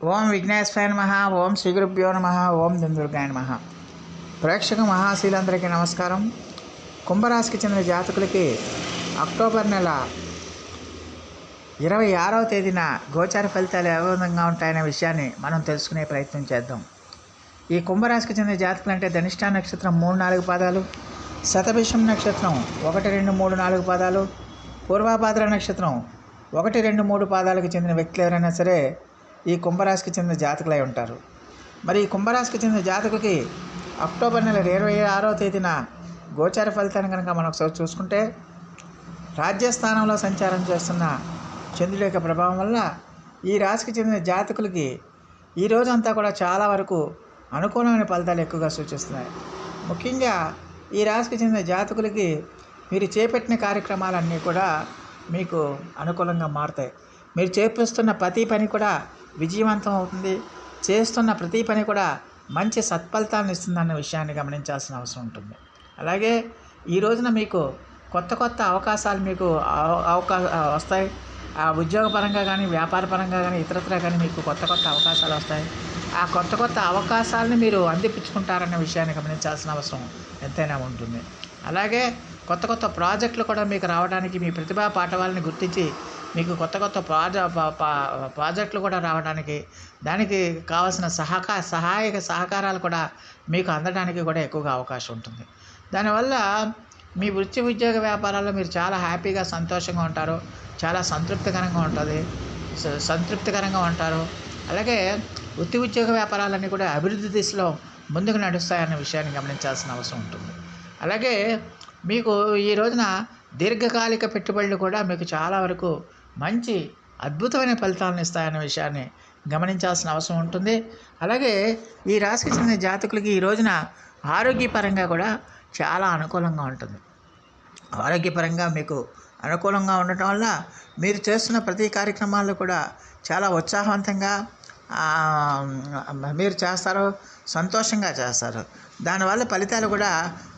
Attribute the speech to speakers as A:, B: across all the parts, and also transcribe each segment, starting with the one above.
A: ఓం విఘ్నేశ్వర నమ ఓం శ్రీ గురుభ్యో నమ ఓం దుందుర్గాయ నమ. ప్రేక్షక మహాశీలందరికీ నమస్కారం. కుంభరాశికి చెందిన జాతకులకి అక్టోబర్ నెల ఇరవై ఆరవ తేదీన గోచార ఫలితాలు ఏ విధంగా ఉంటాయనే విషయాన్ని మనం తెలుసుకునే ప్రయత్నం చేద్దాం. ఈ కుంభరాశికి చెందిన జాతకులు అంటే ధనిష్టా నక్షత్రం మూడు నాలుగు పాదాలు శతభిషం నక్షత్రం ఒకటి రెండు మూడు నాలుగు పాదాలు పూర్వాభాద్ర నక్షత్రం ఒకటి రెండు మూడు పాదాలకు చెందిన వ్యక్తులు ఎవరైనా సరే ఈ కుంభరాశికి చెందిన జాతకులై ఉంటారు. మరి ఈ కుంభరాశికి చెందిన జాతకులకి అక్టోబర్ నెల ఇరవై ఆరో తేదీన గోచార ఫలితాన్ని కనుక మనం ఒకసారి చూసుకుంటే రాజ్యస్థానంలో సంచారం చేస్తున్న చంద్రుడి యొక్క ప్రభావం వల్ల ఈ రాశికి చెందిన జాతకులకి ఈ రోజంతా కూడా చాలా వరకు అనుకూలమైన ఫలితాలు ఎక్కువగా సూచిస్తున్నాయి. ముఖ్యంగా ఈ రాశికి చెందిన జాతకులకి మీరు చేపట్టిన కార్యక్రమాలన్నీ కూడా మీకు అనుకూలంగా మారుతాయి. మీరు చేపిస్తున్న ప్రతి పని కూడా విజయవంతం అవుతుంది. చేస్తున్న ప్రతి పని కూడా మంచి సత్ఫలితాలను ఇస్తుందన్న విషయాన్ని గమనించాల్సిన అవసరం ఉంటుంది. అలాగే ఈ రోజున మీకు కొత్త కొత్త అవకాశాలు మీకు అవకాశ వస్తాయి. ఆ ఉద్యోగపరంగా కానీ వ్యాపారపరంగా కానీ ఇతరత్ర కానీ మీకు కొత్త కొత్త అవకాశాలు వస్తాయి. ఆ కొత్త కొత్త అవకాశాలను మీరు అందిపించుకుంటారన్న విషయాన్ని గమనించాల్సిన అవసరం ఎంతైనా ఉంటుంది. అలాగే కొత్త కొత్త ప్రాజెక్టులు కూడా మీకు రావడానికి మీ ప్రతిభా పాఠవాలని గుర్తించి మీకు కొత్త కొత్త ప్రాజ ప్రాజెక్టులు కూడా రావడానికి దానికి కావాల్సిన సహకార సహాయక సహకారాలు కూడా మీకు అందడానికి కూడా ఎక్కువగా అవకాశం ఉంటుంది. దానివల్ల మీ వృత్తి ఉద్యోగ వ్యాపారాల్లో మీరు చాలా హ్యాపీగా సంతోషంగా ఉంటారు చాలా సంతృప్తికరంగా ఉంటుంది స- సంతృప్తికరంగా ఉంటారు. అలాగే వృత్తి ఉద్యోగ వ్యాపారాలన్నీ కూడా అభివృద్ధి దిశలో ముందుకు నడుస్తాయన్న విషయాన్ని గమనించాల్సిన అవసరం ఉంటుంది. అలాగే మీకు ఈ రోజున దీర్ఘకాలిక పెట్టుబడులు కూడా మీకు చాలా వరకు మంచి అద్భుతమైన ఫలితాలను ఇస్తాయన్న విషయాన్ని గమనించాల్సిన అవసరం ఉంటుంది. అలాగే ఈ రాశికి చెందిన జాతకులకి ఈ రోజున ఆరోగ్యపరంగా కూడా చాలా అనుకూలంగా ఉంటుంది. ఆరోగ్యపరంగా మీకు అనుకూలంగా ఉండటం వల్ల మీరు చేస్తున్న ప్రతి కార్యక్రమాల్లో కూడా చాలా ఉత్సాహవంతంగా మీరు చేస్తారు సంతోషంగా చేస్తారు. దానివల్ల ఫలితాలు కూడా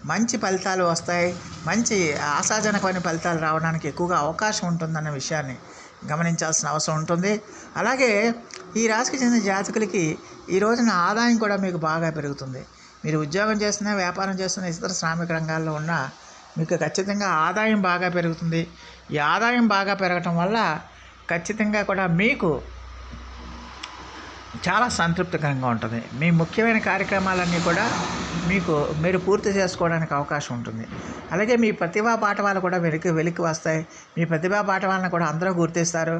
A: మంచి ఫలితాలు వస్తాయి. మంచి ఆశాజనకమైన ఫలితాలు రావడానికి ఎక్కువగా అవకాశం ఉంటుందన్న విషయాన్ని గమనించాల్సిన అవసరం ఉంటుంది. అలాగే ఈ రాశికి చెందిన జాతకులకి ఈ రోజున ఆదాయం కూడా మీకు బాగా పెరుగుతుంది. మీరు ఉద్యోగం చేస్తున్న వ్యాపారం చేస్తున్న ఇతర శ్రామిక రంగాల్లో ఉన్న మీకు ఖచ్చితంగా ఆదాయం బాగా పెరుగుతుంది. ఈ ఆదాయం బాగా పెరగటం వల్ల ఖచ్చితంగా కూడా మీకు చాలా సంతృప్తికరంగా ఉంటుంది. మీ ముఖ్యమైన కార్యక్రమాలన్నీ కూడా మీకు మీరు పూర్తి చేసుకోవడానికి అవకాశం ఉంటుంది. అలాగే మీ ప్రతిభా పాఠవాలు కూడా వెలికి వెలికి వస్తాయి. మీ ప్రతిభా పాఠవాలను కూడా అందరూ గుర్తిస్తారు.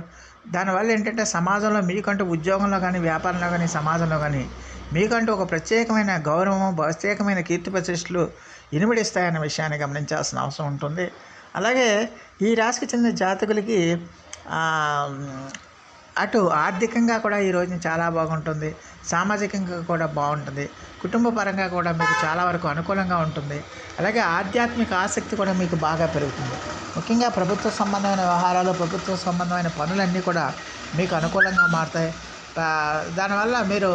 A: దానివల్ల ఏంటంటే సమాజంలో మీకంటూ ఉద్యోగంలో కానీ వ్యాపారంలో కానీ సమాజంలో కానీ మీకంటూ ఒక ప్రత్యేకమైన గౌరవం ప్రత్యేకమైన కీర్తి ప్రతిష్టలు ఇనుమడిస్తాయన్న విషయాన్ని గమనించాల్సిన అవసరం ఉంటుంది. అలాగే ఈ రాశికి చెందిన జాతకులకి అటు ఆర్థికంగా కూడా ఈ రోజున చాలా బాగుంటుంది. సామాజికంగా కూడా బాగుంటుంది. కుటుంబ పరంగా కూడా మీకు చాలా వరకు అనుకూలంగా ఉంటుంది. అలాగే ఆధ్యాత్మిక ఆసక్తి కూడా మీకు బాగా పెరుగుతుంది. ముఖ్యంగా ప్రభుత్వ సంబంధమైన వ్యవహారాలు ప్రభుత్వ సంబంధమైన పనులన్నీ కూడా మీకు అనుకూలంగా మారుతాయి. దానివల్ల మీరు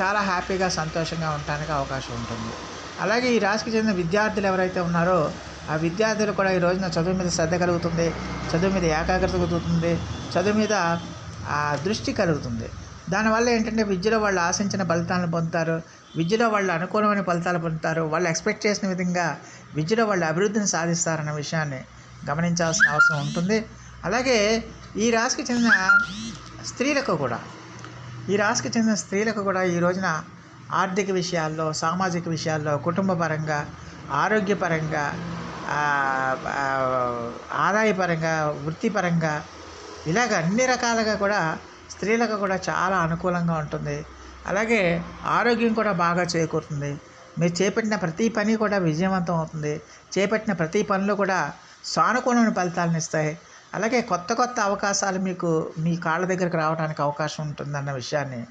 A: చాలా హ్యాపీగా సంతోషంగా ఉండడానికి అవకాశం ఉంటుంది. అలాగే ఈ రాశికి చెందిన విద్యార్థులు ఎవరైతే ఉన్నారో ఆ విద్యార్థులు కూడా ఈ రోజున చదువు మీద శ్రద్ధ కలుగుతుంది. చదువు మీద ఏకాగ్రత కలుగుతుంది. చదువు మీద దృష్టి కలుగుతుంది. దానివల్ల ఏంటంటే విద్యలో వాళ్ళు ఆశించిన ఫలితాలను పొందుతారు. విద్యలో వాళ్ళు అనుకూలమైన ఫలితాలు పొందుతారు. వాళ్ళు ఎక్స్పెక్ట్ చేసిన విధంగా విద్యలో వాళ్ళు అభివృద్ధిని సాధిస్తారన్న విషయాన్ని గమనించాల్సిన అవసరం ఉంటుంది. అలాగే ఈ రాశికి చెందిన స్త్రీలకు కూడా ఈ రాశికి చెందిన స్త్రీలకు కూడా ఈ రోజున ఆర్థిక విషయాల్లో సామాజిక విషయాల్లో కుటుంబపరంగా ఆరోగ్యపరంగా ఆదాయపరంగా వృత్తిపరంగా ఇలాగ అన్ని రకాలుగా కూడా స్త్రీలకు కూడా చాలా అనుకూలంగా ఉంటుంది. అలాగే ఆరోగ్యం కూడా బాగా చేకూరుతుంది. మీరు చేపట్టిన ప్రతి పని కూడా విజయవంతం అవుతుంది. చేపట్టిన ప్రతి పనులు కూడా సానుకూలమైన ఫలితాలను ఇస్తాయి. అలాగే కొత్త కొత్త అవకాశాలు మీకు మీ కాళ్ళ దగ్గరకు రావడానికి అవకాశం ఉంటుందన్న విషయాన్ని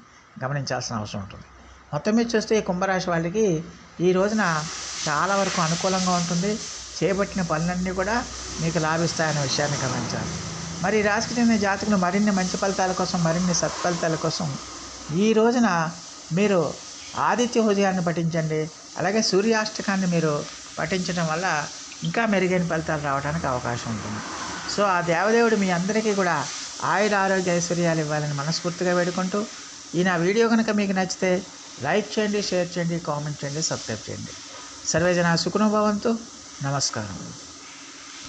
A: గమనించాల్సిన అవసరం ఉంటుంది. మొత్తం మీద చూస్తే ఈ కుంభరాశి వాళ్ళకి ఈ రోజున చాలా వరకు అనుకూలంగా ఉంటుంది. చేపట్టిన పనులన్నీ కూడా మీకు లాభిస్తాయనే విషయాన్ని గమనించాలి. మరి రాశికి చెందిన జాతకులు మరిన్ని మంచి ఫలితాల కోసం మరిన్ని సత్ఫలితాల కోసం ఈ రోజున మీరు ఆదిత్య హృదయాన్ని పఠించండి. అలాగే సూర్యాష్టకాన్ని మీరు పఠించడం వల్ల ఇంకా మెరుగైన ఫలితాలు రావడానికి అవకాశం ఉంటుంది. సో ఆ దేవదేవుడు మీ అందరికీ కూడా ఆయుర ఆరోగ్య ఐశ్వర్యాలు ఇవ్వాలని మనస్ఫూర్తిగా వేడుకుంటూ ఈ నా వీడియో కనుక మీకు నచ్చితే లైక్ చేయండి షేర్ చేయండి కామెంట్ చేయండి సబ్స్క్రైబ్ చేయండి. సర్వేజన సుఖనుభవంతో నమస్కారం.